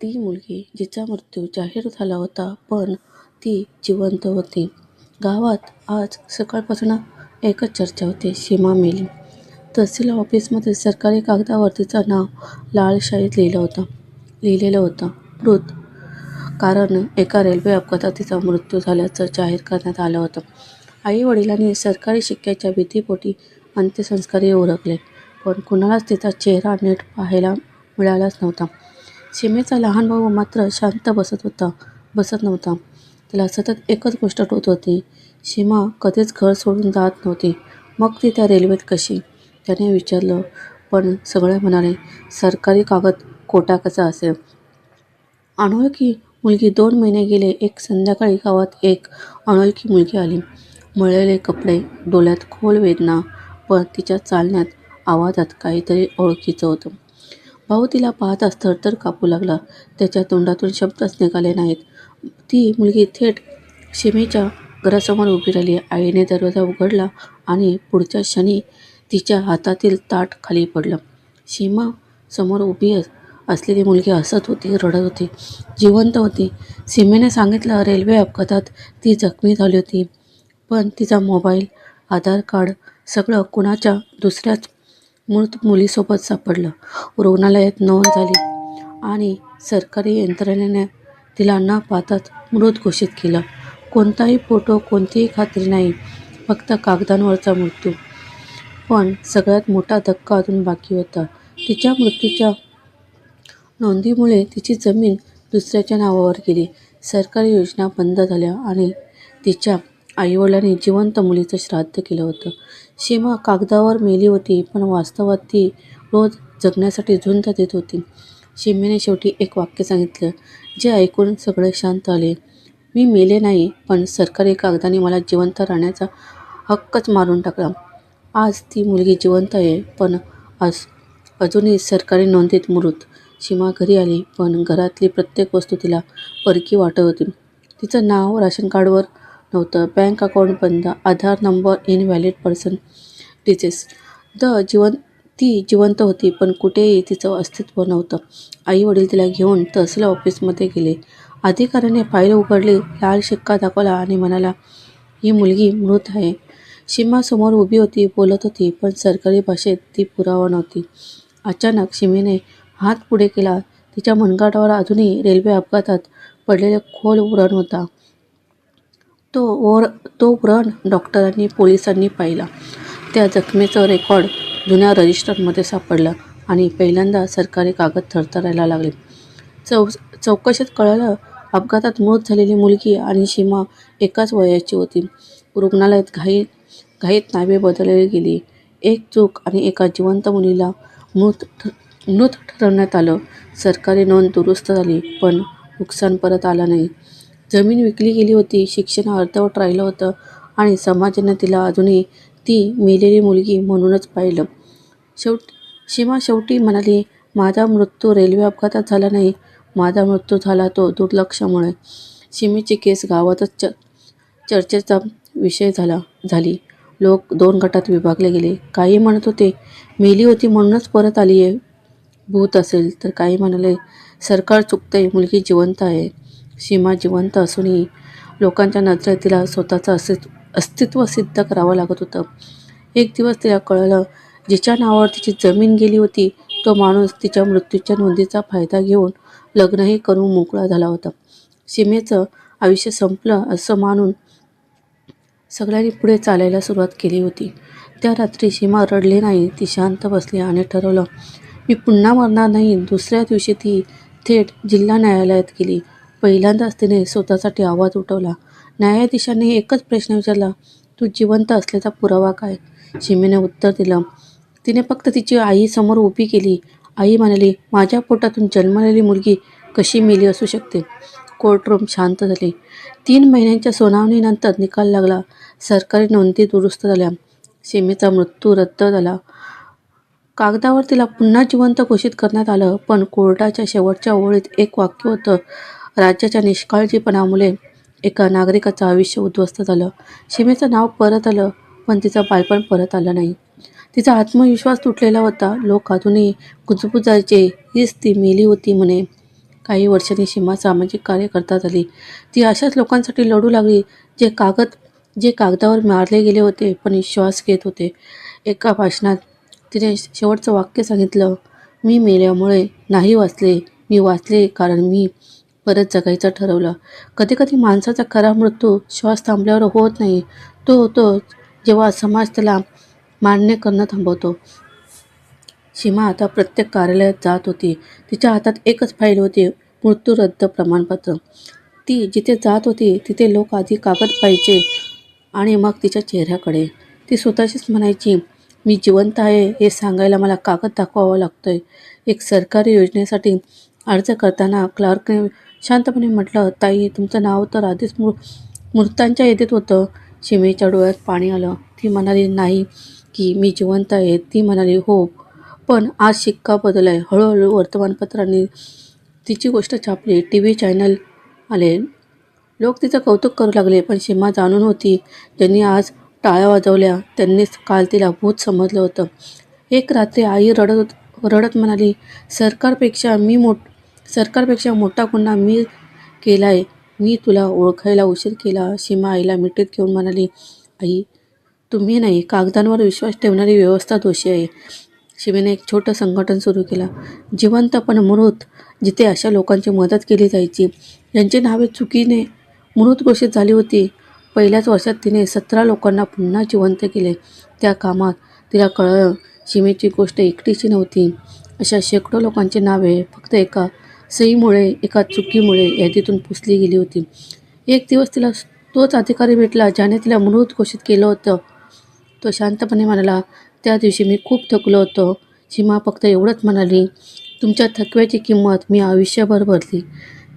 ती मुलगी जिचा मृत्यू जाहीर झाला होता पण ती जिवंत होती. गावात आज सकाळपासून एकच चर्चा होती. सीमा मेली. तहसील ऑफिसमध्ये सरकारी कागदावर तिचं नाव लालशाहीत लिहिलं होतं लिहिलेलं होतं. मृत कारण एका रेल्वे अपघातात तिचा मृत्यू झाल्याचं जाहीर करण्यात आलं होतं. आई-वडिलांनी सरकारी शिक्क्याच्या भीतीपोटी अंत्यसंस्कारही उरकले. पण कुणालाच तिचा चेहरा नीट पाहायला मिळालाच नव्हता. सीमेचा लहान भाऊ मात्र शांत बसत होता बसत नव्हता. त्याला सतत एकच गोष्ट ठोत होती. सीमा कधीच घर सोडून जात नव्हती. मग ती त्या रेल्वेत कशी? त्याने विचारलं. पण सगळे म्हणाले, सरकारी कागद कोटा कसा असेल? अनोळखी मुलगी दोन महिने गेले. एक संध्याकाळी गावात एक अनोळखी मुलगी आली. मळलेले कपडे, डोळ्यात खोल वेदना, पण तिच्या चालण्यात, आवाजात काहीतरी ओळखीचं होतं. भाऊ तिला पाहताच थरथर कापू लागला. त्याच्या तोंडातून शब्दच निघाले नाहीत. ती मुलगी थेट शिमेच्या घरासमोर उभी राहिली. आईने दरवाजा उघडला आणि पुढच्या क्षणी तिच्या हातातील ताट खाली पडलं. सीमा समोर उभी असलेली मुलगी हसत होती, रडत होती, जिवंत होती. सीमेने सांगितलं रेल्वे अपघातात ती जखमी झाली होती. पण तिचा मोबाईल, आधार कार्ड सगळं कुणाच्या दुसऱ्याच मृत मुलीसोबत सापडलं. रुग्णालयात नोंद झाली आणि सरकारी यंत्रणेने तिला न पाहताच मृत घोषित केलं. कोणताही फोटो, कोणतीही खात्री नाही. फक्त कागदांवरचा मृत्यू. पण सगळ्यात मोठा धक्का अजून बाकी होता. तिच्या मृत्यूच्या नोंदीमुळे तिची जमीन दुसऱ्याच्या नावावर गेली. सरकारी योजना बंद झाल्या आणि तिच्या आईवडिलांनी जिवंत मुलीचं श्राद्ध केलं होतं. सीमा कागदावर मेली होती, पण वास्तवात ती रोज जगण्यासाठी झुंज देत होती. सीमेने शेवटी एक वाक्य सांगितलं, जे ऐकून सगळे शांत आले मी मेले नाही, पण सरकारी कागदाने मला जिवंत राहण्याचा हक्कच मारून टाकला. आज ती मुलगी जिवंत आहे, पण आज अजूनही सरकारी नोंदीत मृत. सीमा घरी आली, पण घरातली प्रत्येक वस्तू तिला परकी वाटत होती. तिचं नाव राशन कार्डवर नव्हतं, बँक अकाउंट बंद, Aadhaar number invalid, person deceased the जीवन ती जिवंत होती, पण कुठेही तिचं अस्तित्व नव्हतं. आई-वडील तिला घेऊन तहसील ऑफिसमध्ये गेले. अधिकाऱ्याने फाईल उघडली, लाल शिक्का दाखवला आणि म्हणाला, ही मुलगी मृत आहे. सीमा समोर उभी होती, बोलत होती, पण सरकारी भाषेत ती पुरावा नव्हती. अचानक सीमेने हात पुढे केला. तिच्या मनगाटावर अजूनही रेल्वे अपघातात पडलेले खोल उरण होता. तो वर तो व्रण डॉक्टरांनी, पोलिसांनी पाहिला. त्या जखमेचं रेकॉर्ड जुन्या रजिस्टरमध्ये सापडलं आणि पहिल्यांदा सरकारी कागद थरथरायला लागले. चौकशीत कळालं, अपघातात मृत झालेली मुलगी आणि सीमा एकाच वयाची होती. रुग्णालयात घाई घाईत नावे बदलली गेली. एक चूक आणि एका जिवंत मुलीला मृत ठरवण्यात आलं. सरकारी नोंद दुरुस्त झाली, पण नुकसान परत आलं नाही. जमीन विकली गेली होती, शिक्षण अर्धवट राहिलं होतं आणि समाजाने तिला अजूनही ती मेलेली मुलगी म्हणूनच पाहिलं. शेवट सीमा शेवटी म्हणाली, माझा मृत्यू रेल्वे अपघातात झाला नाही. माझा मृत्यू झाला तो दुर्लक्षामुळे. सीमेची केस गावातच च चर्चेचा विषय झाला झाली. लोक दोन गटात विभागले गेले. काही म्हणत होते, मेली होती म्हणूनच परत आली आहे भूत असेल. तर काही म्हणाले, सरकार चुकतंय, मुलगी जिवंत आहे. सीमा जिवंत असूनही लोकांच्या नजरेत तिला स्वतःचं अस्तित्व सिद्ध करावं लागत होतं. एक दिवस तिला कळलं, जिच्या नावावर तिची जमीन गेली होती, तो माणूस तिच्या मृत्यूच्या नोंदीचा फायदा घेऊन लग्नही करून मोकळा झाला होता. सीमेचं आयुष्य संपलं असं मानून सगळ्यांनी पुढे चालायला सुरुवात केली होती. त्या रात्री सीमा रडली नाही. ती शांत बसली आणि ठरवलं, मी पुन्हा मरणार नाही. दुसऱ्या दिवशी ती थेट जिल्हा न्यायालयात गेली. पहिल्यांदाच तिने स्वतःसाठी आवाज उठवला. न्यायाधीशांनी एकच प्रश्न विचारला, तू जिवंत असल्याचा पुरावा काय? शिमीने उत्तर दिलं. तिने फक्त तिची आई समोर उभी केली. आई म्हणाली, माझ्या पोटातून जन्मलेली मुलगी कशी मेली असू शकते? कोर्टरूम शांत झाली तीन महिन्यांच्या सुनावणीनंतर निकाल लागला. सरकारी नोंदी दुरुस्त झाल्या. सीमेचा मृत्यू रद्द झाला. कागदावर तिला पुन्हा जिवंत घोषित करण्यात आलं. पण कोर्टाच्या शेवटच्या ओळीत एक वाक्य होतं, राज्याच्या निष्काळजीपणामुळे एका नागरिकाचं आयुष्य उद्ध्वस्त झालं. सीमेचं नाव परत आलं, पण तिचं बालपण परत आलं नाही. तिचा आत्मविश्वास तुटलेला होता. लोक अजूनही गुजबुजायचे हीच ती मेली होती म्हणे. काही वर्षांनी सीमा सामाजिक कार्यकर्ता झाली ती अशाच लोकांसाठी लढू लागली जे कागद जे कागदावर मारले गेले होते पण श्वास घेत होते एका भाषणात तिने शेवटचं वाक्य सांगितलं मी मेल्यामुळे नाही वाचले मी वाचले कारण मी परत जगायचं ठरवलं. कधी कधी माणसाचा खरा मृत्यू श्वास थांबल्यावर होत नाही. तो होतो जेव्हा समाज त्याला मान्य करणं थांबवतो. सीमा आता प्रत्येक कार्यालयात जात होती. तिच्या हातात एकच फाईल होती मृत्यू रद्द प्रमाणपत्र. ती जिथे जात होती तिथे लोक आधी कागद पाहिजे आणि मग तिच्या चेहऱ्याकडे. ती स्वतःशीच म्हणायची मी जिवंत आहे हे सांगायला मला कागद दाखवावा लागतोय. एक सरकारी योजनेसाठी अर्ज करताना क्लार्कने शांतपणे म्हटलं ताई तुमचं नाव तर आधीच मृ मृतांच्या येतेत होतं. सीमेच्या डोळ्यात पाणी आलं. ती म्हणाली नाही की मी जिवंत आहे. ती म्हणाली हो पण आज शिक्का बदल आहे हळूहळू वर्तमानपत्रांनी तिची गोष्ट छापली. टी व्ही चॅनल आले. लोक तिचं कौतुक करू लागले पण सीमा जाणून होती ज्यांनी आज टाळ्या वाजवल्या. त्यांनीच काल तिला भूत समजलं होतं. एक रात्री आई रडत रडत म्हणाली सरकारपेक्षा मी मोठ सरकारपेक्षा मोठा गुन्हा मी केला आहे मी तुला ओळखायला उशीर केला. सीमा आईला मिठीत घेऊन म्हणाली आई तुम्ही नाही कागदांवर विश्वास ठेवणारी व्यवस्था दोषी आहे. शिवेने एक छोटं संघटन सुरू केलं. जिवंत पण मृत जिथे अशा लोकांची मदत केली जायची. यांची नावे चुकीने मृत घोषित झाली होती. पहिल्याच वर्षात तिने सतरा लोकांना पुन्हा जिवंत केले. त्या कामात तिला कळलं शिमेची गोष्ट एकटीची नव्हती. अशा शेकडो लोकांची नावे फक्त एका सहीमुळे एका चुकीमुळे यादीतून पुसली गेली होती. एक दिवस तिला तोच अधिकारी भेटला ज्याने तिला मृत घोषित केलं होतं. तो शांतपणे म्हणाला त्या दिवशी मी खूप थकलो होतो. सीमा फक्त एवढंच म्हणाली तुमच्या थकव्याची किंमत मी आयुष्यभर भरली.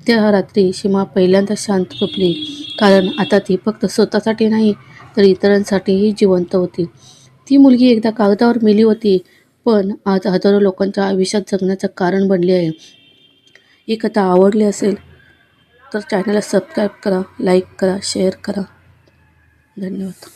त्या रात्री सीमा पहिल्यांदा शांत झोपली कारण आता ती फक्त स्वतःसाठी नाही तर इतरांसाठीही जिवंत होती. ती मुलगी एकदा कागदावर मेली होती पण आज हजारो लोकांच्या आयुष्यात जगण्याचं कारण बनली आहे. ही कथा आवडली असेल तर चॅनलला सबस्क्राईब करा लाईक करा शेअर करा. धन्यवाद.